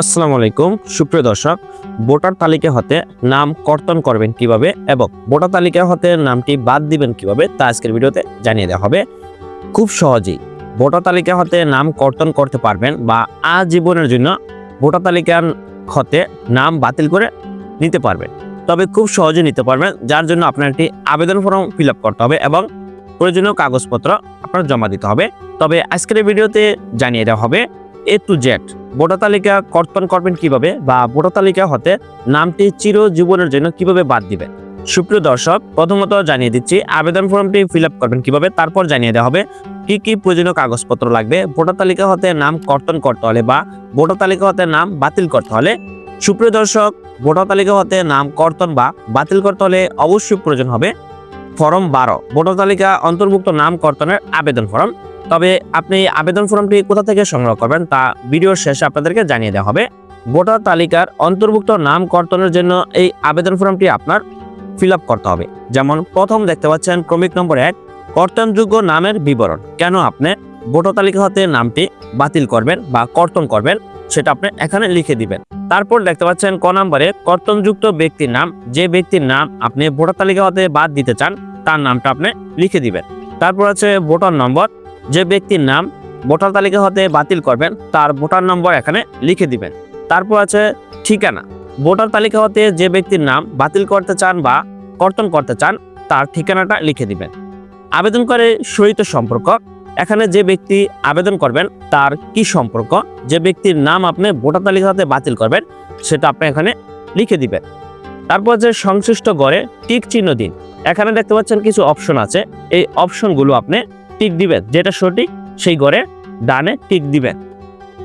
আসসালামু আলাইকুম, সুপ্রিয় দর্শক, ভোটার তালিকা হতে নাম কর্তন করবেন কীভাবে এবং ভোটার তালিকা হতে নামটি বাদ দিবেন কীভাবে তা আজকের ভিডিওতে জানিয়ে দেওয়া হবে। খুব সহজেই ভোটার তালিকা হতে নাম কর্তন করতে পারবেন বা আজীবনের জন্য ভোটার তালিকার হতে নাম বাতিল করে নিতে পারবেন। তবে খুব সহজে নিতে পারবেন, যার জন্য আপনার একটি আবেদন ফর্ম ফিল করতে হবে এবং প্রয়োজনীয় কাগজপত্র আপনার জমা দিতে হবে। তবে আজকের ভিডিওতে জানিয়ে দেওয়া হবে এ টু জেড ভোটার তালিকা কর্তন করবেন কীভাবে বা ভোটার তালিকা হতে নামটি চিরজীবনের জন্য কীভাবে বাদ দিবেন? সুপ্রিয় দর্শক, প্রথমত জানিয়ে দিচ্ছি, আবেদন ফর্মটি ফিল করবেন কীভাবে, তারপর জানিয়ে দেওয়া হবে কি কি প্রয়োজনীয় কাগজপত্র লাগবে। ভোটার তালিকা হতে নাম কর্তন করতে হলে বা ভোটার তালিকা হতে নাম বাতিল করতে হলে, সুপ্রিয় দর্শক, ভোটার তালিকা হতে নাম কর্তন বা বাতিল করতে হলে অবশ্যই প্রয়োজন হবে ফর্ম বারো। ভোটার তালিকা অন্তর্ভুক্ত নাম কর্তনের আবেদন ফর্ম। তবে আপনি আবেদন ফর্মটি কোথা থেকে সংগ্রহ করবেন তা ভিডিওর শেষে আপনাদেরকে জানিয়ে দেওয়া হবে। ভোটার তালিকার অন্তর্ভুক্ত নাম কর্তনের জন্য এই আবেদন ফর্মটি আপনার ফিল করতে হবে। যেমন, প্রথম দেখতে পাচ্ছেন ক্রমিক নম্বর এক, কর্তনযোগ্য নামের বিবরণ। কেন আপনি ভোটার তালিকা হতে নামটি বাতিল করবেন বা কর্তন করবেন সেটা আপনি এখানে লিখে দিবেন। তারপর দেখতে পাচ্ছেন ক নম্বরে, কর্তনযুক্ত ব্যক্তির নাম, যে ব্যক্তির নাম আপনি ভোটার তালিকা হতে বাদ দিতে চান, তার নামটা আপনি লিখে দিবেন। তারপর আছে ভোটার নম্বর যে ব্যক্তির নাম ভোটার তালিকা হতে বাতিল করবেন, তার ভোটার নম্বর এখানে লিখে দিবেন। তারপর আছে ঠিকানা। ভোটার তালিকা হতে যে ব্যক্তির নাম বাতিল করতে চান বা কর্তন করতে চান, তার ঠিকানাটা লিখে দিবেন। আবেদন করে সহিত সম্পর্ক। এখানে যে ব্যক্তি আবেদন করবেন, তার কি সম্পর্ক? যে ব্যক্তির নাম আপনি ভোটার তালিকা হতে বাতিল করবেন, সেটা আপনি এখানে লিখে দিবেন। তারপর যে সংশ্লিষ্ট গড়ে টিক চিহ্ন দিন। এখানে দেখতে পাচ্ছেন কিছু অপশন আছে। এই অপশনগুলো আপনি টিক দিবেন, যেটা সঠিক সেই ঘরে ডানে টিক দিবেন।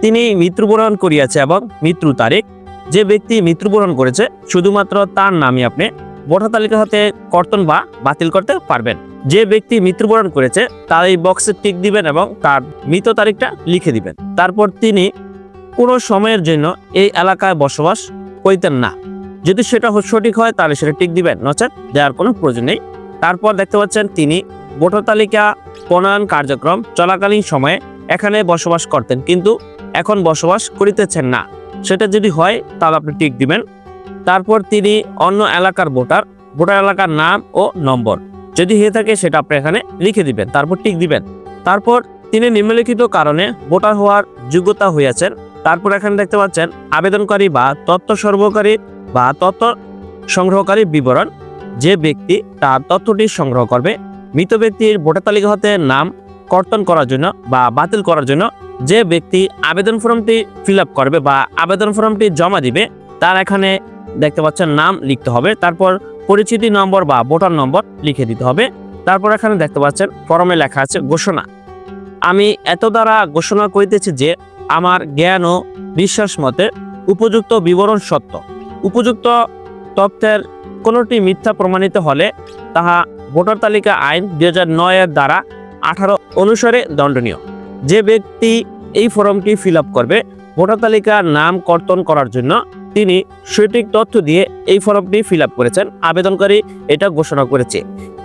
তিনি মৃত্যুবরণ করিয়াছে এবং মৃত্যু তারিখ, যে ব্যক্তি মৃত্যুবরণ করেছে, শুধুমাত্র তার নামই আপনি ভোটার তালিকা হতে কর্তন বা বাতিল করতে পারবেন। যে ব্যক্তি মৃত্যুবরণ করেছে, তার এই বক্সে টিক দিবেন এবং তার মৃত তারিখটা লিখে দিবেন। তারপর তিনি কোনো সময়ের জন্য এই এলাকায় বসবাস করিতেন না। যদি সেটা সঠিক হয়, তাহলে সেটা টিক দিবেন, নচেত দেওয়ার কোনো প্রয়োজন নেই। তারপর দেখতে পাচ্ছেন তিনি ভোটার তালিকা প্রণয়ন কার্যক্রম চলাকালীন সময়ে এখানে বসবাস করতেন, কিন্তু এখন বসবাস করিতেছেন না। সেটা যদি হয়, তাহলে আপনি টিক দিবেন। তারপর তিনি অন্য এলাকার ভোটার ভোটার এলাকার নাম ও নম্বর। যদি হয়ে থাকে, সেটা আপনি এখানে লিখে দিবেন, তারপর টিক দিবেন। তারপর তিনি নিম্নলিখিত কারণে ভোটার হওয়ার যোগ্যতা হইয়াছেন। তারপর এখানে দেখতে পাচ্ছেন, আবেদনকারী বা তথ্য সর্বকারী বা তথ্য সংগ্রহকারী বিবরণ। যে ব্যক্তি তার তথ্যটি সংগ্রহ করবে মৃত ব্যক্তির ভোটার তালিকা হতে নাম কর্তন করার জন্য বা বাতিল করার জন্য যে ব্যক্তি আবেদন ফর্মটি ফিল করবে বা আবেদন ফর্মটি জমা দিবে, তার এখানে দেখতে পাচ্ছেন নাম লিখতে হবে, তারপর পরিচিতি নম্বর বা ভোটার নম্বর লিখে দিতে হবে, তারপর এখানে দেখতে পাচ্ছেন ফর্মে লেখা আছে ঘোষণা। আমি এত দ্বারা ঘোষণা করিতেছি যে আমার জ্ঞান ও বিশ্বাস মতে উপযুক্ত বিবরণ সত্য। উপযুক্ত তথ্যের কোনোটি মিথ্যা প্রমাণিত হলে তাহা ভোটার তালিকা আইন দুই নয়ের দ্বারা আঠারো অনুসারে দণ্ডনীয়। যে ব্যক্তি এই ফর্মটি ফিল করবে, ভোটার তালিকার নাম কর্তন করার জন্য তিনি সঠিক তথ্য দিয়ে এই ফর্মটি ফিল করেছেন, আবেদনকারী এটা ঘোষণা করেছে।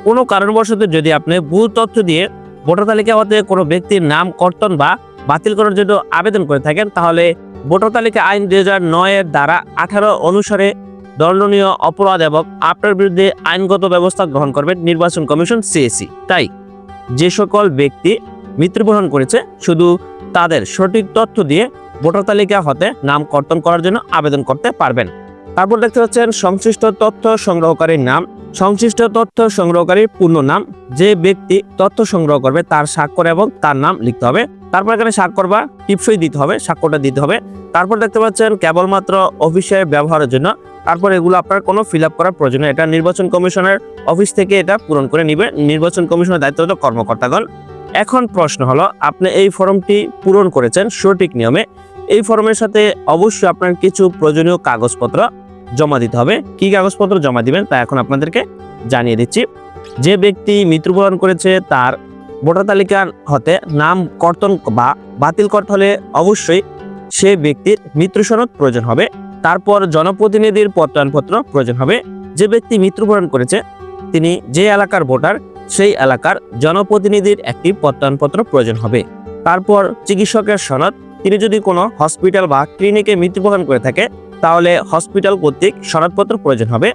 কোনো কারণবশত যদি আপনি ভুল তথ্য দিয়ে ভোটার তালিকা হতে কোনো ব্যক্তির নাম কর্তন বা বাতিল করার জন্য আবেদন করে থাকেন, তাহলে ভোটার তালিকা আইন দুই নয়ের দ্বারা আঠারো অনুসারে দণ্ডনীয় অপরাধ এবং আপনার বিরুদ্ধে আইনগত ব্যবস্থা গ্রহণ করবে নির্বাচন কমিশন সিএসি। তাই যে সকল ব্যক্তি মৃত্যুবরণ করেছে, শুধু তাদের সঠিক তথ্য দিয়ে ভোটার তালিকা হতে নাম কর্তন করার জন্য আবেদন করতে পারবেন। তারপর দেখতে পাচ্ছেন, সংশ্লিষ্ট তথ্য সংগ্রহকারীর নাম, সংশ্লিষ্ট তথ্য সংগ্রহকারীর পূর্ণ নাম, যে ব্যক্তি তথ্য সংগ্রহ করবে তার স্বাক্ষর এবং তার নাম লিখতে হবে। তারপর এখানে স্বাক্ষর বা টিপসই দিতে হবে, স্বাক্ষরটা দিতে হবে। তারপর দেখতে পাচ্ছেন, কেবলমাত্র অফিসে ব্যবহারের জন্য তারপর এগুলো আপনার কোনো ফিল আপ করার প্রয়োজন এটা নির্বাচন কমিশনের অফিস থেকে এটা পূরণ করে নিবে। নির্বাচন কমিশনের দায়িত্বরত কর্মকর্তাগণ। এখন প্রশ্ন হলো, আপনি এই ফর্মটি পূরণ করেছেন সঠিক নিয়মে। এই ফর্মের সাথে অবশ্যই আপনার কিছু প্রয়োজনীয় কাগজপত্র জমা দিতে হবে। কি কাগজপত্র জমা দিবেন তা এখন আপনাদেরকে জানিয়ে দিচ্ছি। যে ব্যক্তি মৃত্যুবরণ করেছে তার ভোটার তালিকার হতে নাম, কর্তন বা বাতিল করতে হলে অবশ্যই সে ব্যক্তির মৃত্যু সনদ প্রয়োজন হবে। তারপর জনপ্রতিনিধির প্রত্যয়নপত্র প্রয়োজন হবে। যে ব্যক্তি মৃত্যুবরণ করেছে, তিনি যে এলাকার ভোটার, সেই এলাকার জনপ্রতিনিধির একটি প্রত্যয়নপত্র প্রয়োজন হবে। তারপর চিকিৎসকের সনদ, তিনি যদি কোনো হসপিটাল বা ক্লিনিকে মৃত্যুবরণ করে থাকে, তাহলে হসপিটাল কর্তৃক সনদপত্র প্রয়োজন হবে।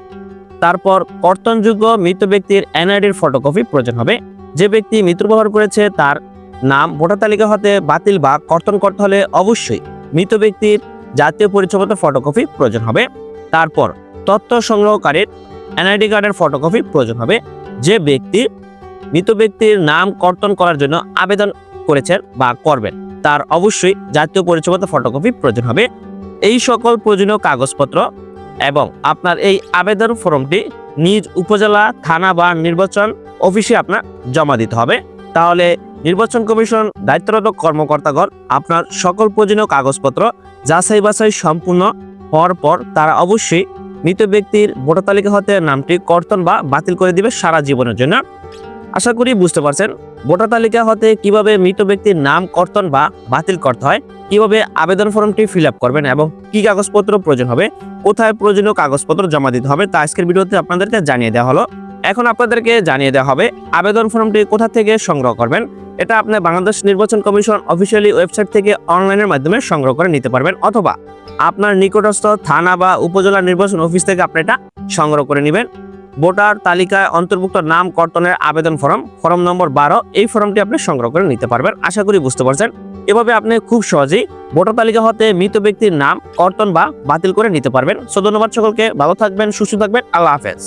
তারপর কর্তনযোগ্য মৃত ব্যক্তির এনআইডির ফটোকপি প্রয়োজন হবে। যে ব্যক্তি মৃত্যুবরণ করেছে, তার নাম, ভোটার তালিকা হতে বাতিল বা কর্তন করতে হলে অবশ্যই মৃত ব্যক্তির জাতীয় পরিচয়পত্র ফটোকপি প্রয়োজন হবে। তারপর তথ্য সংগ্রহকারীর এনআইডি কার্ডের ফটোকপি প্রয়োজন হবে। যে ব্যক্তি, মৃত ব্যক্তির নাম কর্তন করার জন্য আবেদন করেছেন বা করবেন, তার অবশ্যই জাতীয় পরিচয়পত্র ফটোকপি প্রয়োজন হবে। এই সকল প্রয়োজনীয় কাগজপত্র এবং আপনার এই আবেদন ফর্মটি নিজ উপজেলা, থানা বা নির্বাচন অফিসে আপনার জমা দিতে হবে। তাহলে নির্বাচন কমিশন দায়িত্বরত কর্মকর্তাগণ আপনার সকল প্রয়োজনীয় কাগজপত্র যাচাই বাছাই সম্পূর্ণ হওয়ার পর তারা অবশ্যই মৃত ব্যক্তির ভোটার তালিকা হতে নামটি কর্তন বা বাতিল করে দিবে সারা জীবনের জন্য। আশা করি বুঝতে পারছেন ভোটার তালিকা হতে কীভাবে মৃত ব্যক্তির নাম কর্তন বা বাতিল করতে হয়, কীভাবে আবেদন ফর্মটি ফিল করবেন এবং কি কাগজপত্র প্রয়োজন হবে, কোথায় প্রয়োজনীয় কাগজপত্র জমা দিতে হবে তা আজকের ভিডিওতে আপনাদেরকে জানিয়ে দেওয়া হলো। এখন আপনাদেরকে জানিয়ে দেওয়া হবে, আবেদন ফর্মটি কোথা থেকে সংগ্রহ করবেন? এটা আপনি বাংলাদেশ নির্বাচন কমিশন অফিসিয়ালি ওয়েবসাইট থেকে অনলাইনের মাধ্যমে সংগ্রহ করে নিতে পারবেন, অথবা আপনার নিকটস্থ থানা বা উপজেলা নির্বাচন অফিস থেকে আপনি এটা সংগ্রহ করে নেবেন। ভোটার তালিকায় অন্তর্ভুক্ত নাম, কর্তনের আবেদন ফর্ম ফর্ম নম্বর বারো, এই ফর্মটি আপনি সংগ্রহ করে নিতে পারবেন। আশা করি বুঝতে পারছেন। এভাবে আপনি খুব সহজেই ভোটার তালিকা হতে মৃত ব্যক্তির নাম, কর্তন বা বাতিল করে নিতে পারবেন। সো ধন্যবাদ সকলকে, ভালো থাকবেন, সুস্থ থাকবেন, আল্লাহ হাফেজ।